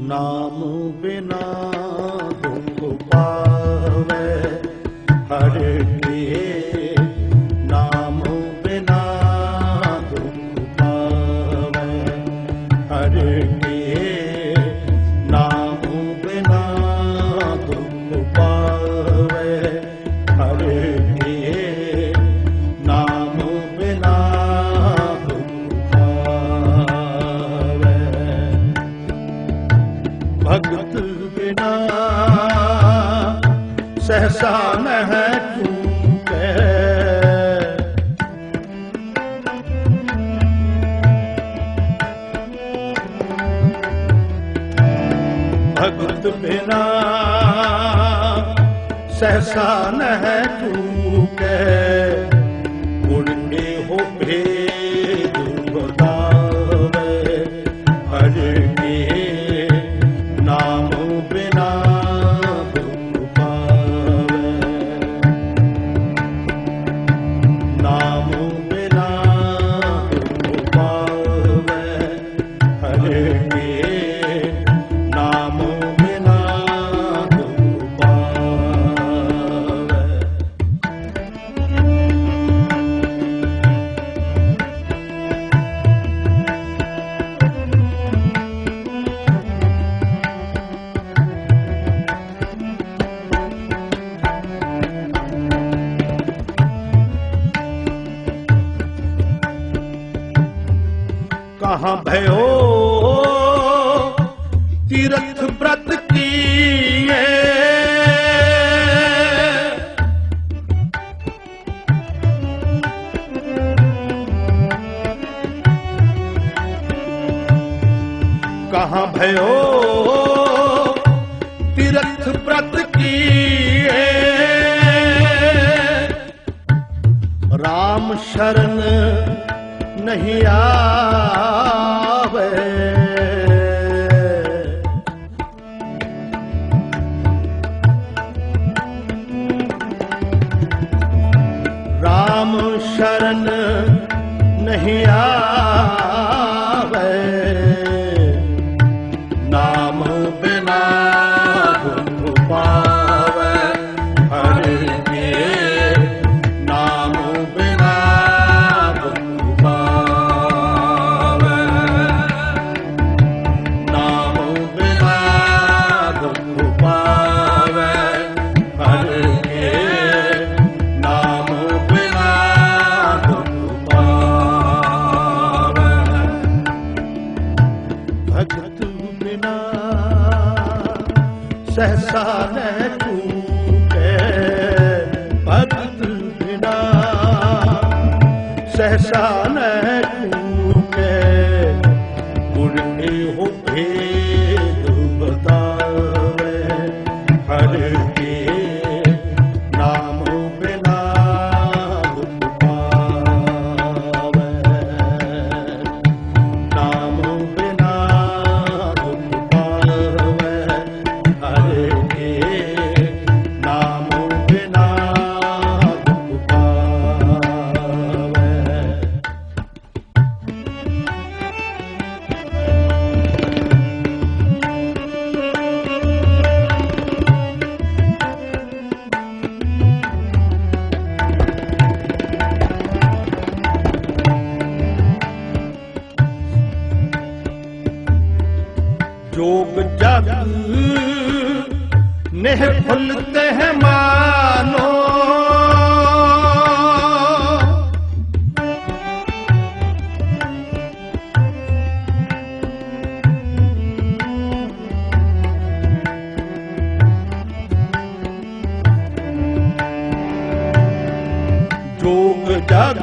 ਨਾਮ ਬਿਨਾ ਭਗਤ ਬਿਨਾ ਸਹਸਾ ਨਹਿ ਚੂਕੈ। कहाँ भयो तीर्थ व्रत किए। कहा भयो तीर्थ व्रत किए। राम शरण ਨਹੀਂ ਆਵੇ। RAM ਸ਼ਰਨ ਨਹੀਂ ਆਵੇ। सहसा न चूके भगत बिना सहसा न ਜੋਗ ਜਗ ਨਹਿ ਫੁੱਲਤੇ ਹੈ ਮਾਨੋ। ਜੋਗ ਜਗ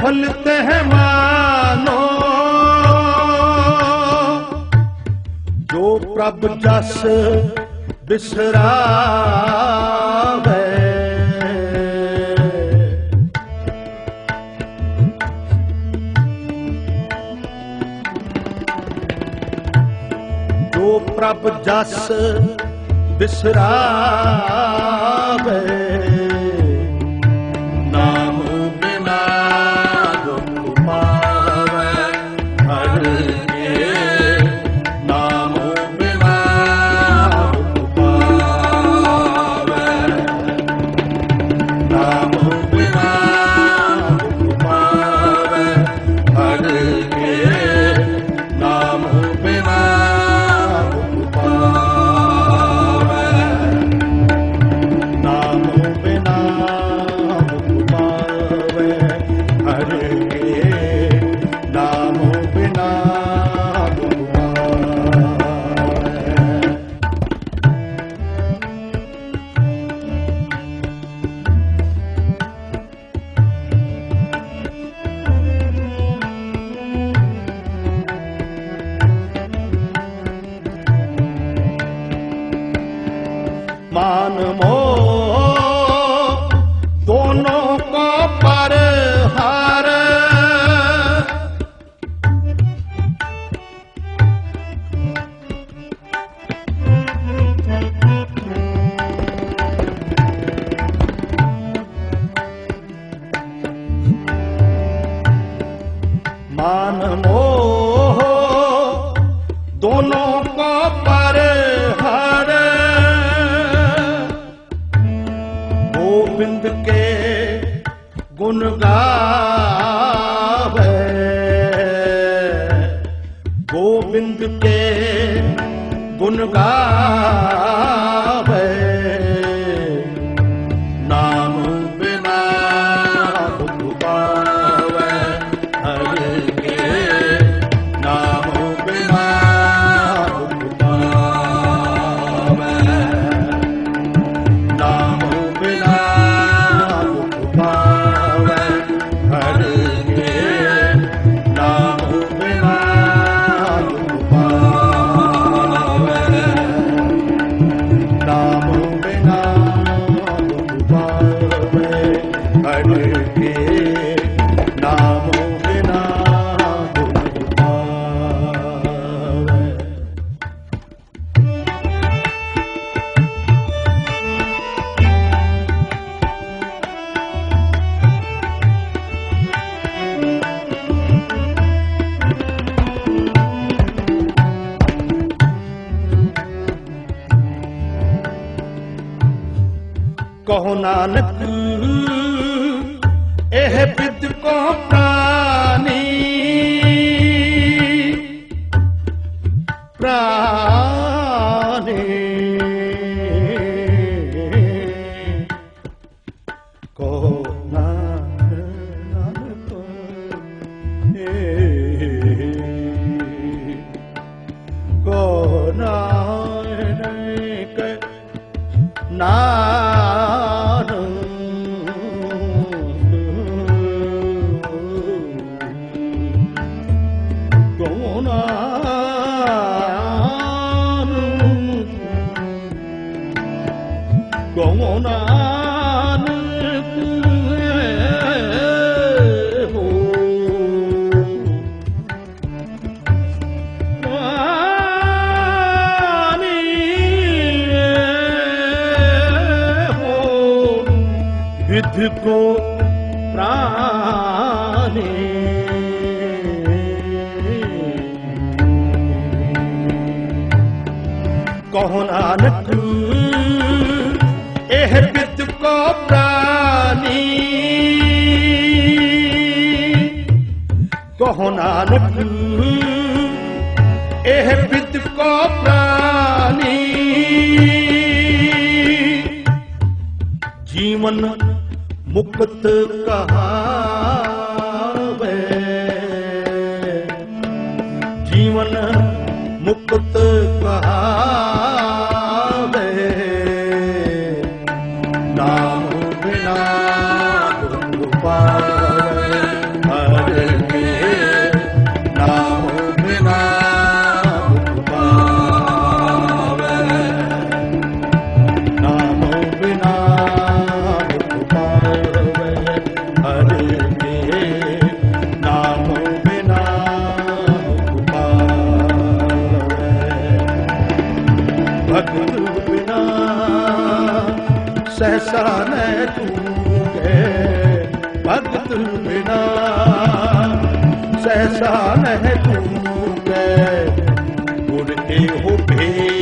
ਫੁੱਲਤੇ ਹੈ ਮਾਨੋ। ਪ੍ਰਭ ਜਸ ਬਿਸਰਾਵੇ। ਜੋ ਪ੍ਰਭ ਜਸ ਬਿਸਰਾਵੇ। ਦੋਨੋਂ ਕੋ ਪਰ ਹਰ। ਗੋਬਿੰਦ ਕੇ ਗੁਣ ਗਾਵੇ। ਗੋਬਿੰਦ ਕੇ ਗੁਣ ਗਾਵੇ। ਕਹੋ ਨਾਨਕ ਇਹ ਬਿਦ ਕੋ ਪ੍ਰਾਨੀ। ਪ੍ਰਾਨੀ। ਕੋ ਹੋ ਨਾਨਕ ਹੋ ਵਿਧ ਕੋ ਪ੍ਰਾਨੇ ਕਹੋ ਨਾਨਕ ਕਹੋ ਨਾਨਕ ਇਹ ਬਿਦ ਕੋ ਪ੍ਰਾਨੀ। ਜੀਵਨ ਮੁਕਤ ਕਹਾਵੇ ਸਹਸਾ ਨ ਤੂਗੇ ਭਗਤ ਬਿਨਾ। ਸਹਸਾ ਨ ਤੂਗੇ ਗੁਰ ਇਹੋ ਭੇਦ